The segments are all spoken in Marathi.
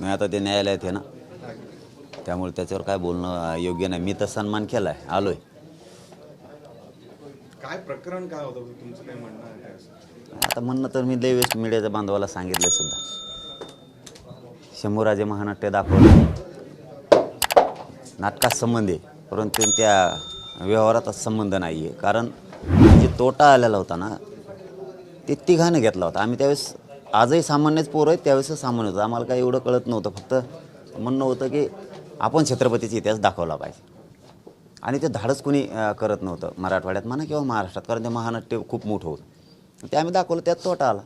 मी आता ते न्यायालयात आहे ना. त्यामुळे त्याच्यावर काय बोलणं योग्य नाही. मी तर सन्मान केला आहे आलो आहे काय प्रकरण काय होतं? तुमचं काय म्हणणं आहे काय असं? आता म्हणणं तर मी लय वेळेस मीडियाच्या बांधवाला सांगितलं सुद्धा. शंभूराजे महानाट्य दाखवलं. नाटकात संबंध आहे. परंतु त्या व्यवहाराचा संबंध नाही आहे कारण जे तोटा आलेला होता ना ते तिघानं घेतला होता. आम्ही त्यावेळेस आजही सामान्यच पोरं आहेत त्यावेळेस सामान्य होतं. आम्हाला काही एवढं कळत नव्हतं. फक्त म्हणणं होतं की आपण छत्रपतीचा इतिहास दाखवला पाहिजे. आणि ते धाडस कुणी करत नव्हतं. मराठवाड्यात म्हणा किंवा महाराष्ट्रात कारण ते महानाट्य खूप मोठं होतं. ते आम्ही दाखवलं त्यात तोटा आला.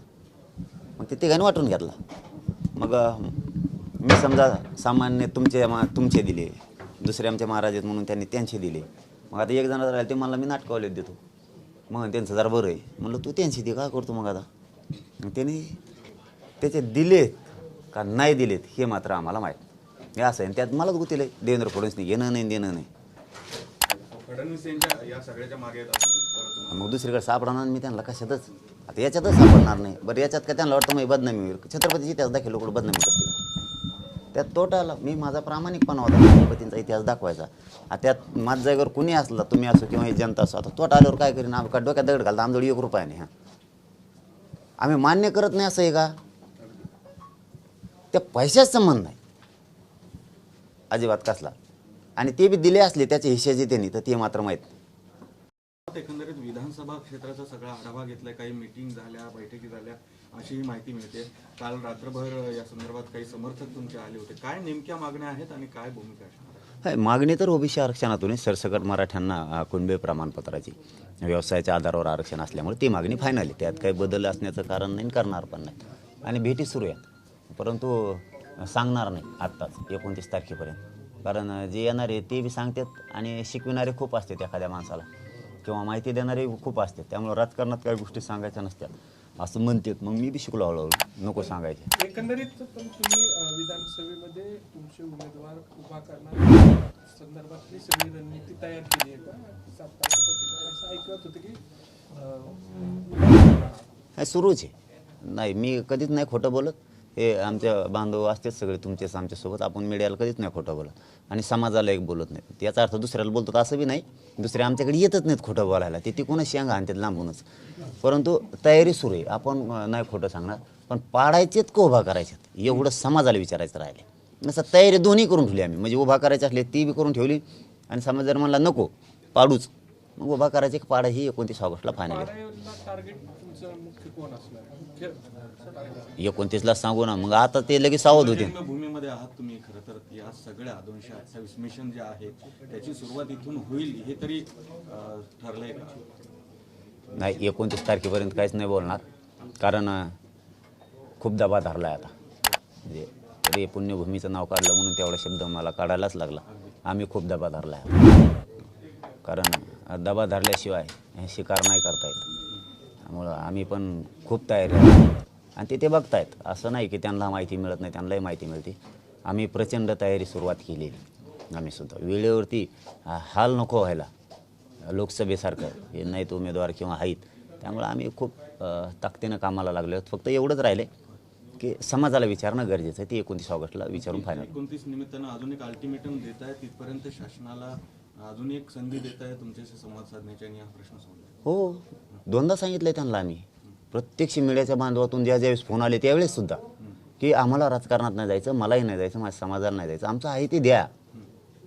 मग ते तिघांनी वाटून घेतला. मग मी समजा सामान्य तुमचे मा तुमचे दिले. दुसरे आमचे महाराज आहेत म्हणून त्यांनी त्यांचे दिले. मग आता एक जण राहिले ते मला मी नाटकावले देतो. मग त्यांचं जरा बरं आहे. म्हणलं तू त्यांची दे का करतो मग आता? त्यांनी त्याचे दिलेत का नाही दिलेत हे मात्र आम्हाला माहीत हे असं आहे. आणि त्यात मलाच गुतीले देवेंद्र फडणवीसने येणं नाही देणं नाही. मग दुसरीकडे सापडणार आणि मी त्यांना कशातच आता याच्यातच सापडणार नाही. बरं याच्यात का त्यांना वाटतं मग बदनामी होईल. छत्रपतीची इतिहास दाखल लोक बदनामी असते त्यात तोटा आला मी माझा प्रामाणिकपणा होता छत्रपतींचा इतिहास दाखवायचा. आता त्यात माझ्या जागेवर कुणी असला तुम्ही असो किंवा जनता असो आता तोटा आल्यावर काय करीन? आम्ही का डोक्यात दगड घालता? आमजवळ एक रुपया नाही हा. आम्ही मान्य करत नाही असं आहे का? त्या पैशाच संबंध नाही. अजिबात कसला. आणि ते बी दिले असले त्याचे हिश्श्याचे त्यांनी तर ते मात्र माहीत नाही. एकंदरीत विधानसभा क्षेत्राचा सगळा आढावा घेतलाय काही मिटिंग झाल्या बैठकी झाल्या अशी माहिती मिळते. काल रात्रभर या संदर्भात काही समर्थक तुमचे आले होते. काय नेमक्या मागण्या आहेत आणि काय भूमिका असणार मागणी तर ओबीसी आरक्षणातून. सरसकट मराठ्यांना कुणबी प्रमाणपत्राची. व्यवसायाच्या आधारावर आरक्षण असल्यामुळे ती मागणी फायनल आहे. त्यात काही बदल असण्याचं कारण नाही करणार पण नाही. आणि भेटी सुरू आहेत. परंतु सांगणार नाही आत्ताच एकोणतीस तारखेपर्यंत. कारण जे येणारे ते बी सांगतात आणि शिकविणारे खूप असतात एखाद्या माणसाला. किंवा माहिती देणारे खूप असतात. त्यामुळे राजकारणात काही गोष्टी सांगायच्या नसतात. असं म्हणतात. मग मी बी शिकलो हळूहळू. नको सांगायचे. एकंदरीत तुम्ही विधानसभेमध्ये तुमचे उमेदवार उभा करणार संदर्भातली सगळी रणनीती तयार केली आहे का? असं ऐकत होतं की सुरूच आहे. नाही मी कधीच नाही खोटं बोलत. हे आमच्या बांधव असतेच सगळे तुमचेच आमच्यासोबत आपण मीडियाला कधीच नाही खोटं बोलत. आणि समाजाला एक बोलत नाही याचा अर्थ दुसऱ्याला बोलतो असं बी नाही. दुसरे आमच्याकडे येतच नाहीत खोटं बोलायला. ते तिकूनच शेंगा आणतात लांबूनच. परंतु तयारी सुरू आहे. आपण नाही खोटं सांगणार. पण पाडायचेत का उभा करायचेत? एवढं समाजाला विचारायचं राहिले. असं तयारी दोन्ही करून ठेवली आम्ही. म्हणजे उभा करायची असली ती बी करून ठेवली. आणि समाज जर म्हणला नको पाडूच. मग उभा करायचे का पाडा ही एकोणतीस ऑगस्टला फायनल आहे. पारायला टार्गेट तुमचं मुख्य कोण असणार? मुख्य target? एकोणतीसला सांगू ना मग आता ते लगेच सावध होते. रंगभूमीमध्ये आहात तुम्ही खरं तर या सगळ्या दोनशे अठ्ठावीस मिशन जे आहे त्याची सुरुवात इथून होईल हे तरी ठरलंय का? नाही एकोणतीस तारखेपर्यंत काहीच नाही बोलणार कारण खूप दबा धरला आहे आता. म्हणजे तरी पुण्यभूमीचं नाव काढलं म्हणून तेवढा शब्द मला काढायलाच लागला. आम्ही खूप दबा धरला आहे कारण दबा धरल्याशिवाय हे शिकार नाही करता येत. त्यामुळं आम्ही पण खूप तयारी आणि ते ते बघतायत. असं नाही की त्यांना माहिती मिळत नाही त्यांनाही माहिती मिळते. आम्ही प्रचंड तयारी सुरुवात केलेली आम्ही सुद्धा. वेळेवरती हाल नको व्हायला. लोकसभेसारखं हे नाहीत उमेदवार किंवा आहेत त्यामुळं आम्ही खूप ताकदीनं कामाला लागलो आहोत फक्त एवढंच राहिले की समाजाला विचारणं गरजेचं आहे. ते एकोणतीस ऑगस्टला विचारून फायनल एकोणतीस निमित्तानं अजून एक अल्टिमेटम देत आहे तिथपर्यंत शासनाला अजून एक संधी देत आहे तुमच्याशी संवाद साधण्याची आणि हा प्रश्न सोडला हो दोनदा सांगितलं आहे त्यांना आम्ही. प्रत्यक्ष मीडियाच्या बांधवातून ज्या ज्यावेळेस फोन आले त्यावेळेस सुद्धा. की आम्हाला राजकारणात नाही जायचं मलाही नाही जायचं माझ्या समाजाला नाही जायचं. आमचं आहे ते द्या.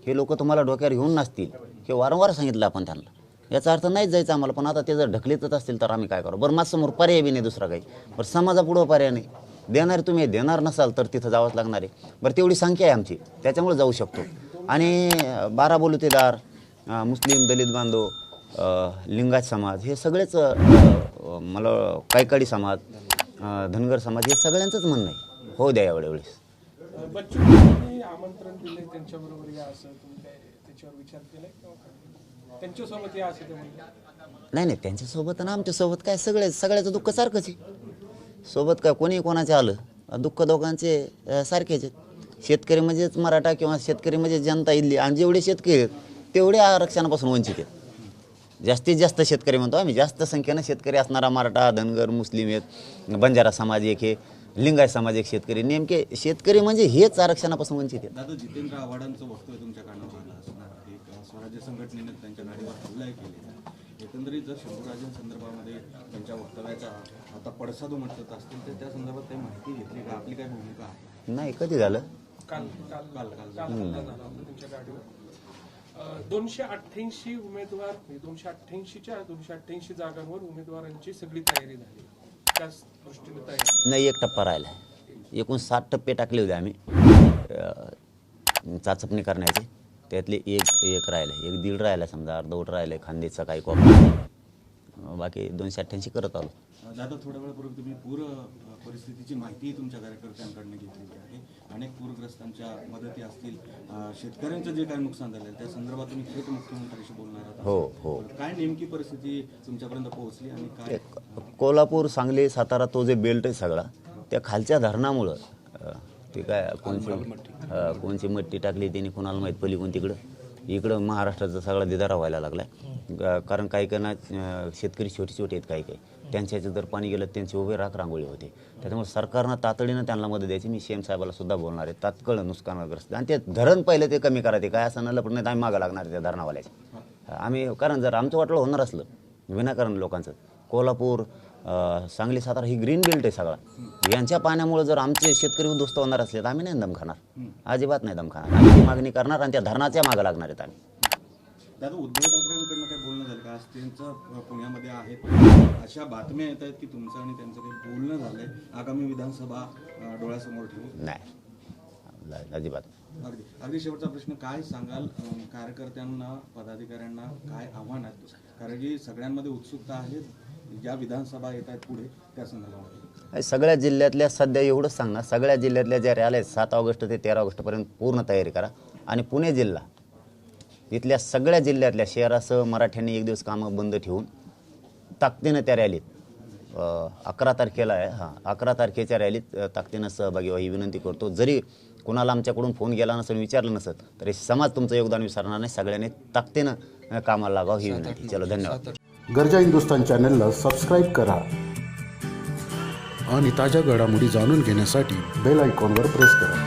हे लोक तुम्हाला डोक्यावर घेऊन नसतील. हे वारंवार सांगितलं आपण त्यांना. याचा अर्थ नाहीच जायचं आम्हाला पण आता ते जर ढकलीतच असतील तर आम्ही काय करू? बरं माझ्यासमोर पर्याय बी नाही दुसरा काही. बरं समाजापुढं पर्याय नाही. देणार तुम्ही देणार नसाल तर तिथं जावंच लागणार आहे. बरं तेवढी संख्या आहे आमची. त्याच्यामुळे जाऊ शकतो. आणि बारा बोलुतेदार मुस्लिम दलित बांधव लिंगायत समाज हे सगळेच मला कायकाडी समाज धनगर समाज हे सगळ्यांचंच म्हणणं आहे. हो द्या एवढ्या वेळेस. नाही नाही त्यांच्यासोबत आणि आमच्यासोबत काय सगळे सगळ्याचं दुःख सारखंच आहे. सोबत काय कोणी कोणाचे आलं? दुःख दोघांचे सारखेच आहेत. शेतकरी म्हणजेच मराठा किंवा शेतकरी म्हणजे जनता इथली. आणि जेवढे शेतकरी आहेत तेवढे आरक्षणापासून वंचित आहेत. जास्तीत जास्त शेतकरी म्हणतो आम्ही. जास्त संख्येनं शेतकरी असणारा मराठा धनगर मुस्लिम आहेत. बंजारा समाज एक आहे. लिंगायत समाज एक शेतकरी. नेमके शेतकरी म्हणजे हेच आरक्षणापासून वंचित आहेत. दादा जितेंद्र आव्हाडांचं वक्तव्य तुमच्या कानावर आलं असणार एक अ, स्वराज्य संघटनेने त्यांच्या गाडीवर हल्ला केलेला एकंदरीत जर शंभूराजांसंदर्भामध्ये त्यांच्या वक्तव्याचा आता पडसाद उमटत असतील तर त्या संदर्भात काही माहिती घेतली का? आपली काय भूमिका आहे? नाही कधी झालं? काल काल काल काल. हल्ला झाला होता त्यांच्या गाडीवर. दोनशे अठ्ठ्याऐंशी उमेदवार म्हणजे दोनशे अठ्ठ्याऐंशीच्या दोनशे अठ्ठ्याऐंशी जागांवर उमेदवारांची सगळी तयारी झाली. त्याच दृष्टीने तयारी नाही एक टप्पा राहिला एकूण सात टप्पे टाकले होते आम्ही. चाचपणी करण्याचे. त्यातले एक एक राहिलं एक दीड राहिला समजा अर्धवट राहिलं खांदेचा काही कोपरा. बाकी दोनशे अठ्ठ्याऐंशी करत आलो. दादा थोड्या वेळापूर्वी तुम्ही पूर परिस्थितीची माहितीही तुमच्या कार्यकर्त्यांकडनं घेतलेली आहे. अनेक पूरग्रस्तांच्या मदती असतील. शेतकऱ्यांचं जे काही नुकसान झालं त्या संदर्भात तुम्ही थेट मुख्यमंत्र्यांशी बोलणार आहात. हो हो. काय नेमकी परिस्थिती तुमच्यापर्यंत पोहोचली आणि काय? कोल्हापूर सांगली सातारा तो जे बेल्ट आहे सगळा त्या खालच्या धरणामुळं ते काय कोणची कोणची मट्टी टाकली त्यांनी कोणाला माहीत पलीकडून तिकडं. इकडं महाराष्ट्राचा सगळा दिदारा व्हायला लागला आहे कारण काही काही ना शेतकरी छोटे छोटे आहेत काही काही. त्यांच्या ह्याच्यात जर पाणी गेलं त्यांचे उभे राख रांगोळी होते. त्याच्यामुळे सरकारनं तातडीनं त्यांना मदत द्यायची. मी शेम साहेबाला सुद्धा बोलणार आहे. तात्काळ नुकसानग्रस्त. आणि ते धरण पहिलं ते कमी करायचे काय असं नलं पण नाही तर आम्ही मागं लागणार आहे त्या धरणावाल्याचे आम्ही कारण जर आमचं वाटलं होणार असलं विनाकारण लोकांचं कोल्हापूर सांगली सातारा ही ग्रीन बेल्ट आहे सगळा. यांच्या पाण्यामुळे जर आमचे शेतकरी उद्ध्वस्त होणार असले तर आम्ही नाही दम खाणार. अजिबात नाही दम खाणार. आम्ही मागणी करणार आणि त्या धरणाच्या मागं लागणार आहेत आम्ही. आज त्यांचं पुण्यामध्ये आहेत अशा बातम्या येत आहेत की तुमचं आणि त्यांचं काही बोलणं झालंय. आगामी विधानसभा डोळ्यासमोर ठेवून नाही. अजिबात. अगदी. अगदी शेवटचा प्रश्न काय सांगाल कार्यकर्त्यांना पदाधिकाऱ्यांना काय आव्हान आहेत कारण की सगळ्यांमध्ये उत्सुकता आहे. ज्या विधानसभा येत आहेत पुढे त्या संदर्भामध्ये. सगळ्या जिल्ह्यातल्या सध्या एवढंच सांगणार. सगळ्या जिल्ह्यातल्या ज्या रॅल्या आहेत सात ऑगस्ट ते तेरा ऑगस्टपर्यंत पूर्ण तयारी करा. आणि पुणे जिल्हा इथल्या सगळ्या जिल्ह्यातल्या शहरासह मराठ्यांनी एक दिवस कामं बंद ठेवून ताकदीनं त्या रॅलीत अ, अकरा तारखेला आहे हां अकरा तारखेच्या रॅलीत ताकदीनं सहभागी व्हा ही विनंती करतो. जरी कुणाला आमच्याकडून फोन गेला नसेल विचारलं नसत तरी समाज तुमचं योगदान विसरणार नाही. सगळ्यांनी ताकदीनं कामाला लागावं ही विनंती. चलो धन्यवाद. गरजा हिंदुस्तान चॅनलला सबस्क्राईब करा आणि ताज्या घडामोडी जाणून घेण्यासाठी बेल आयकॉनवर प्रेस करा.